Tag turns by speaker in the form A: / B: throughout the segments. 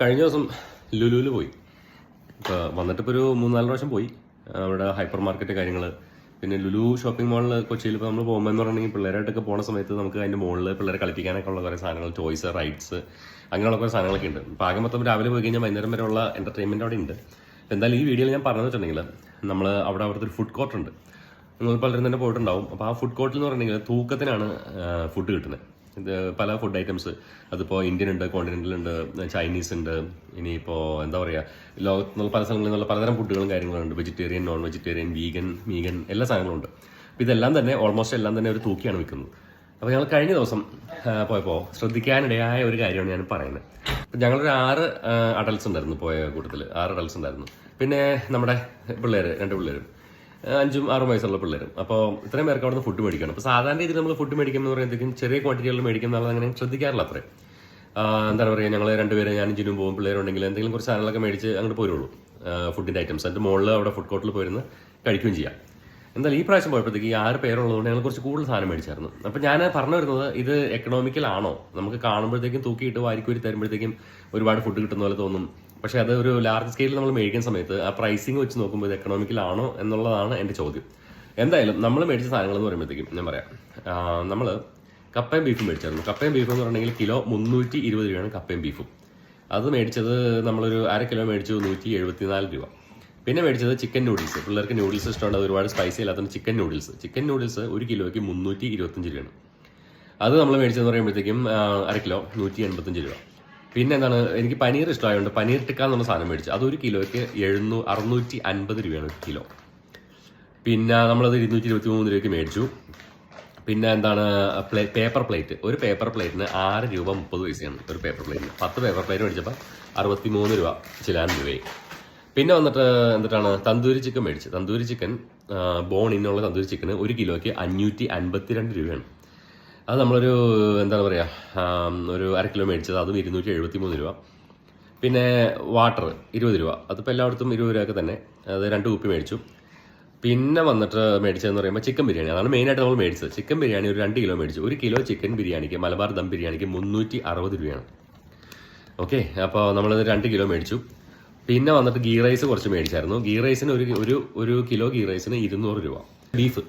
A: കഴിഞ്ഞ ദിവസം ലുലുവിൽ പോയി. ഇപ്പോൾ വന്നിട്ട് ഇപ്പോൾ ഒരു മൂന്നാൽ പ്രാവശ്യം പോയി. അവിടെ ഹൈപ്പർ മാർക്കറ്റ് കാര്യങ്ങൾ പിന്നെ ലുലു ഷോപ്പിംഗ് മാളിൽ കൊച്ചിയിൽ ഇപ്പോൾ നമ്മൾ പോകുമ്പോൾ എന്ന് പറഞ്ഞിട്ടുണ്ടെങ്കിൽ പിള്ളേരായിട്ടൊക്കെ പോകുന്ന സമയത്ത് നമുക്ക് അതിന്റെ മുകളിൽ പിള്ളേരെ കളിപ്പിക്കാനൊക്കെ ഉള്ള കുറേ സാധനങ്ങൾ ടോയ്സ് റൈഡ്സ് അങ്ങനെയുള്ള കുറേ സാധനങ്ങളൊക്കെ ഉണ്ട്. അപ്പോൾ ആകെ മൊത്തം രാവിലെ പോയി കഴിഞ്ഞാൽ വൈകുന്നേരം വരെയുള്ള എന്റർടൈൻമെന്റ് അവിടെ ഉണ്ട്. എന്തായാലും ഈ വീഡിയോയിൽ ഞാൻ പറഞ്ഞു വെച്ചിട്ടുണ്ടെങ്കിൽ നമ്മൾ അവിടെ അവിടുത്തെ ഒരു ഫുഡ് കോർട്ട് ഉണ്ട്. നിങ്ങൾ പലരും തന്നെ പോയിട്ടുണ്ടാവും. അപ്പോൾ ആ ഫുഡ് കോർട്ടിൽ എന്ന് പറഞ്ഞിട്ടുണ്ടെങ്കിൽ തൂക്കത്തിനാണ് ഫുഡ് കിട്ടുന്നത്. ഇത് പല ഫുഡ് ഐറ്റംസ് അതിപ്പോൾ ഇന്ത്യൻ ഉണ്ട് കോണ്ടിനെന്റൽ ഉണ്ട് ചൈനീസ് ഉണ്ട് ഇനിയിപ്പോൾ എന്താ പറയുക ലോകത്തുനിന്നുള്ള പല സ്ഥലങ്ങളിൽ നിന്നുള്ള പലതരം ഫുഡുകളും കാര്യങ്ങളുണ്ട്. വെജിറ്റേറിയൻ നോൺ വെജിറ്റേറിയൻ വീഗൻ മീഗൻ എല്ലാ സാധനങ്ങളും ഉണ്ട്. അപ്പോൾ ഇതെല്ലാം തന്നെ ഓൾമോസ്റ്റ് എല്ലാം തന്നെ ഒരു തൂക്കിയാണ് വിൽക്കുന്നത് അപ്പോൾ ഞങ്ങൾ കഴിഞ്ഞ ദിവസം പോയപ്പോൾ ശ്രദ്ധിക്കാനിടയായ ഒരു കാര്യമാണ് ഞാൻ പറയുന്നത്. അപ്പോൾ ഞങ്ങളൊരു ആറ് അഡൽസ് ഉണ്ടായിരുന്നു പോയ കൂട്ടത്തിൽ ആറ് അഡൽസ് ഉണ്ടായിരുന്നു. പിന്നെ നമ്മുടെ പിള്ളേർ രണ്ട് പിള്ളേരും. അഞ്ചും ആറും വയസ്സുള്ള പിള്ളേരും. അപ്പോൾ ഇത്രയും പേർക്ക് അവിടെ നിന്ന് ഫുഡ് മേടിക്കണം. അപ്പോൾ സാധാരണ രീതിയിൽ നമ്മൾ ഫുഡ് മേടിക്കും എന്ന് പറയുമ്പോഴത്തേക്കും ചെറിയ ക്വാണ്ടിറ്റികളിൽ മേടിക്കും എന്നുള്ളത് അങ്ങനെ ശ്രദ്ധിക്കാറില്ല അത്രയും. എന്താണ് പറയുക ഞങ്ങൾ രണ്ടുപേരെ ഞാനും ജിനും പോകും പിള്ളേരുണ്ടെങ്കിൽ എന്തെങ്കിലും കുറച്ച് സാധനങ്ങളൊക്കെ മേടിച്ച് അങ്ങോട്ട് പോരുള്ളൂ. ഫുഡിന്റെ ഐറ്റംസ് അതിന്റെ മുകളിൽ അവിടെ ഫുഡ് കോർട്ടിൽ പോയിരുന്ന് കഴിക്കുകയും ചെയ്യാം. എന്തായാലും ഈ പ്രാവശ്യം പോയപ്പോഴത്തേക്ക് ഈ ആറ് പേരുള്ളതുകൊണ്ട് ഞങ്ങൾ കുറച്ച് കൂടുതൽ സാധനം മേടിച്ചായിരുന്നു. അപ്പം ഞാൻ പറഞ്ഞു വരുന്നത് ഇത് എക്കണോമിക്കൽ ആണോ? നമുക്ക് കാണുമ്പോഴത്തേക്കും തൂക്കിയിട്ട് വാരിക്കൂരി തരുമ്പോഴത്തേക്കും ഒരുപാട് ഫുഡ് കിട്ടുന്ന പോലെ തോന്നും. പക്ഷേ അത് ഒരു ലാർജ് സ്കെയിലിൽ നമ്മൾ മേടിക്കുന്ന സമയത്ത് ആ പ്രൈസിങ് വെച്ച് നോക്കുമ്പോൾ ഇത് എക്കണോമിക്കൽ ആണോ എന്നുള്ളതാണ് എന്റെ ചോദ്യം. എന്തായാലും നമ്മൾ മേടിച്ച സാധനങ്ങൾ എന്ന് പറയുമ്പോഴത്തേക്കും ഞാൻ പറയാം. നമ്മൾ കപ്പയും ബീഫും മേടിച്ചായിരുന്നു. കപ്പയും ബീഫും എന്ന് പറഞ്ഞിട്ടുണ്ടെങ്കിൽ കിലോ മുന്നൂറ്റി ഇരുപത് രൂപയാണ് കപ്പയും ബീഫും അത് മേടിച്ചത് നമ്മളൊരു അര കിലോ മേടിച്ചു നൂറ്റി എഴുപത്തിനാല് രൂപ. പിന്നെ മേടിച്ചത് ചിക്കൻ നൂഡിൽസ് പിള്ളേർക്ക് നൂഡിൽസ് ഇഷ്ടമുണ്ട് ഒരുപാട് സ്പൈസി അല്ലാത്തതുകൊണ്ട് ചിക്കൻ നൂഡിൽസ് ചിക്കൻ നൂഡിൽസ് ഒരു കിലോയ്ക്ക് മുന്നൂറ്റി ഇരുപത്തഞ്ച് രൂപയാണ്. അത് നമ്മൾ മേടിച്ചതെന്ന് പറയുമ്പോഴത്തേക്കും അര കിലോ നൂറ്റി എൺപത്തഞ്ച് രൂപ. പിന്നെ എന്താണ് എനിക്ക് പനീർ ഇഷ്ടമായതുകൊണ്ട് പനീർ ടിക്ക എന്നുള്ള സാധനം മേടിച്ചു. അത് ഒരു കിലോയ്ക്ക് എഴുന്നൂ അറുന്നൂറ്റി അൻപത് രൂപയാണ് ഒരു കിലോ. പിന്നെ നമ്മളത് ഇരുന്നൂറ്റി ഇരുപത്തി മൂന്ന് രൂപയ്ക്ക് മേടിച്ചു. പിന്നെ എന്താണ് പ്ലേ പേപ്പർ പ്ലേറ്റ് ഒരു പേപ്പർ പ്ലേറ്റിന് ആറ് രൂപ മുപ്പത് പൈസയാണ് ഒരു പേപ്പർ പ്ലേറ്റിന് പത്ത് പേപ്പർ പ്ലേറ്റ് മേടിച്ചപ്പോൾ അറുപത്തി മൂന്ന് രൂപ ചിലാൻ രൂപയായി. പിന്നെ വന്നിട്ട് എന്നിട്ടാണ് തന്തൂരി ചിക്കൻ മേടിച്ചത് തന്തൂരി ചിക്കൻ ബോൺ ഇന്നുള്ള തന്തൂരി ചിക്കന് ഒരു കിലോയ്ക്ക് അഞ്ഞൂറ്റി അൻപത്തിരണ്ട് രൂപയാണ്. അത് നമ്മളൊരു എന്താണ് പറയുക ഒരു അര കിലോ മേടിച്ചത്. അതും ഇരുന്നൂറ്റി എഴുപത്തി മൂന്ന് രൂപ. പിന്നെ വാട്ടർ ഇരുപത് രൂപ. അതിപ്പോൾ എല്ലായിടത്തും ഇരുപത് രൂപയൊക്കെ തന്നെ. അത് രണ്ട് കുപ്പി മേടിച്ചു. പിന്നെ വന്നിട്ട് മേടിച്ചതെന്ന് പറയുമ്പോൾ ചിക്കൻ ബിരിയാണി. അതാണ് മെയിനായിട്ട് നമ്മൾ മേടിച്ചത്. ചിക്കൻ ബിരിയാണി ഒരു രണ്ട് കിലോ മേടിച്ചു. ഒരു കിലോ ചിക്കൻ ബിരിയാണിക്ക് മലബാർ ദം ബിരിയാണിക്ക് മുന്നൂറ്റി അറുപത് രൂപയാണ്. ഓക്കെ അപ്പോൾ നമ്മളത് രണ്ട് കിലോ മേടിച്ചു. പിന്നെ വന്നിട്ട് ഗീ റൈസ് കുറച്ച് മേടിച്ചായിരുന്നു. ഗീ റൈസിന് ഒരു ഒരു ഒരു കിലോ ഗീ റൈസിന് ഇരുന്നൂറ് രൂപ. ബീഫ്.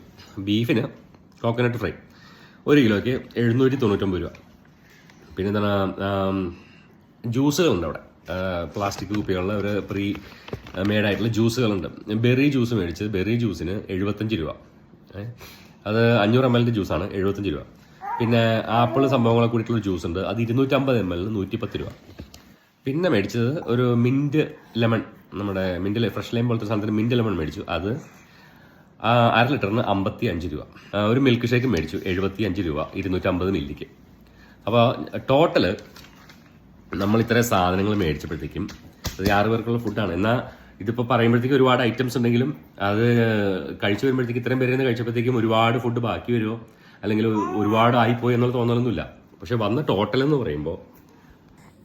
A: ബീഫിന് കോക്കനട്ട് ഫ്രൈ. ഒരു കിലോയ്ക്ക് എഴുന്നൂറ്റി തൊണ്ണൂറ്റൊമ്പത് രൂപ. പിന്നെ എന്താണ് ജ്യൂസുകളുണ്ട് അവിടെ. പ്ലാസ്റ്റിക് കുപ്പികളുള്ള ഒരു പ്രീ മെയ്ഡ് ജ്യൂസുകളുണ്ട്. ബെറി ജ്യൂസ് മേടിച്ച് ബെറി ജ്യൂസിന് എഴുപത്തഞ്ച് രൂപ. അത് അഞ്ഞൂറ് എം എല്ലിന്റെ ജ്യൂസാണ് എഴുപത്തഞ്ച് രൂപ. പിന്നെ ആപ്പിൾ സംഭവങ്ങളെ കൂടിയിട്ടുള്ള ജ്യൂസ് ഉണ്ട് അത് ഇരുന്നൂറ്റമ്പത് എം എല്ലിന് നൂറ്റിപ്പത്ത് രൂപ. പിന്നെ മേടിച്ചത് ഒരു മിന്റ് ലെമൺ നമ്മുടെ മിന്റ് ഫ്രഷ് ലൈം പോലത്തെ സാധനത്തിന് മിന്റ് ലെമൺ മേടിച്ചു. അത് അര ലിറ്ററിന് അമ്പത്തി അഞ്ച് രൂപ ഒരു മിൽക്ക് ഷേക്ക് മേടിച്ചു എഴുപത്തി അഞ്ച് രൂപ ഇരുന്നൂറ്റമ്പത് മില്ലിക്ക്. അപ്പോൾ ടോട്ടൽ നമ്മൾ ഇത്രയും സാധനങ്ങൾ മേടിച്ചപ്പോഴത്തേക്കും അത് ആറ് പേർക്കുള്ള ഫുഡാണ്. എന്നാൽ ഇതിപ്പോൾ പറയുമ്പോഴത്തേക്കും ഒരുപാട് ഐറ്റംസ് ഉണ്ടെങ്കിലും അത് കഴിച്ചു വരുമ്പോഴത്തേക്ക് ഇത്രയും പേരിൽ കഴിച്ചപ്പോഴത്തേക്കും ഒരുപാട് ഫുഡ് ബാക്കി വരുമോ അല്ലെങ്കിൽ ഒരുപാട് ആയിപ്പോയി എന്നുള്ള തോന്നലൊന്നുമില്ല. പക്ഷെ വന്ന ടോട്ടൽ എന്ന് പറയുമ്പോൾ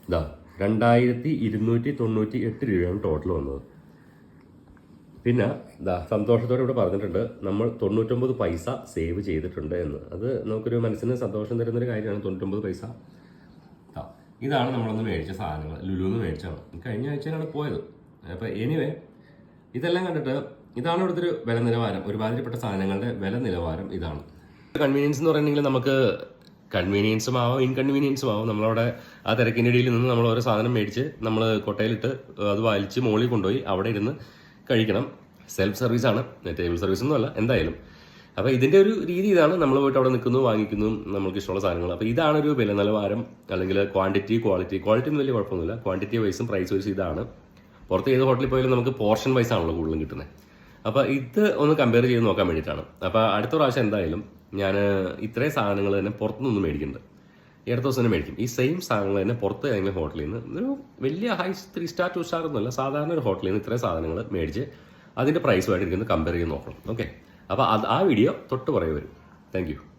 A: ഇതാ രണ്ടായിരത്തി ഇരുന്നൂറ്റി തൊണ്ണൂറ്റി എട്ട് രൂപയാണ് ടോട്ടൽ വന്നത്. പിന്നെ ഇതാ സന്തോഷത്തോടെ ഇവിടെ പറഞ്ഞിട്ടുണ്ട് നമ്മൾ തൊണ്ണൂറ്റൊമ്പത് പൈസ സേവ് ചെയ്തിട്ടുണ്ട് എന്ന്. അത് നമുക്കൊരു മനസ്സിന് സന്തോഷം തരുന്നൊരു കാര്യമാണ് തൊണ്ണൂറ്റൊമ്പത് പൈസ. ഇതാണ് നമ്മളൊന്ന് മേടിച്ച സാധനങ്ങൾ. ലുലുന്ന് മേടിച്ചാണ്. കഴിഞ്ഞ ആഴ്ചയിലാണ് പോയത്. അപ്പോൾ എനിവേ ഇതെല്ലാം കണ്ടിട്ട് ഇതാണ് ഇവിടുത്തെ ഒരു വില നിലവാരം ഒരുമാതിരിപ്പെട്ട സാധനങ്ങളുടെ വില നിലവാരം ഇതാണ്. കൺവീനിയൻസ് എന്ന് പറയുന്നെങ്കിൽ നമുക്ക് കൺവീനിയൻസും ആവാം ഇൻകൺവീനിയൻസും ആവാം നമ്മളവിടെ ആ തിരക്കിന്റെ ഇടയിൽ നിന്ന് നമ്മൾ ഓരോ സാധനം മേടിച്ച് നമ്മൾ കൊട്ടയിലിട്ട് അത് വലിച്ച് മുകളിൽ കൊണ്ടുപോയി അവിടെ ഇരുന്ന് കഴിക്കണം. സെൽഫ് സർവീസാണ് ടേബിൾ സർവീസ് ഒന്നും അല്ല എന്തായാലും. അപ്പോൾ ഇതിന്റെ ഒരു രീതി ഇതാണ്. നമ്മൾ പോയിട്ട് അവിടെ നിൽക്കുന്നു വാങ്ങിക്കുന്നു നമുക്ക് ഇഷ്ടമുള്ള സാധനങ്ങൾ. അപ്പോൾ ഇതാണ് ഒരു വില നിലവാരം അല്ലെങ്കിൽ ക്വാണ്ടിറ്റി ക്വാളിറ്റി ക്വാളിറ്റി വലിയ കുഴപ്പമൊന്നുമില്ല. ക്വാണ്ടിറ്റി വൈസും പ്രൈസ് വൈസും ഇതാണ്. പുറത്ത് ഏത് ഹോട്ടലിൽ പോയാലും നമുക്ക് പോർഷൻ വൈസ് ആണല്ലോ കൂടുതലും കിട്ടുന്നത്. അപ്പോൾ ഇത് ഒന്ന് കമ്പയർ ചെയ്ത് നോക്കാൻ വേണ്ടിയിട്ടാണ്. അപ്പോൾ അടുത്ത പ്രാവശ്യം എന്തായാലും ഞാൻ ഇത്രയും സാധനങ്ങൾ തന്നെ പുറത്തുനിന്ന് മേടിക്കുന്നുണ്ട്. ഈ അടുത്ത ദിവസം തന്നെ മേടിക്കും. ഈ സെയിം സാധനങ്ങൾ തന്നെ പുറത്ത് ഏതെങ്കിലും ഹോട്ടലിൽ നിന്ന് ഒരു വലിയ high three star two star ഒന്നുമല്ല സാധാരണ ഒരു ഹോട്ടലിൽ നിന്ന് ഇത്രയും സാധനങ്ങൾ മേടിച്ച് അതിന്റെ പ്രൈസുമായിട്ട് ഇരിക്കുന്നത് കമ്പയർ ചെയ്ത് നോക്കണം. ഓക്കെ അപ്പോൾ അത് ആ വീഡിയോ തൊട്ട് പറയും വരും. താങ്ക്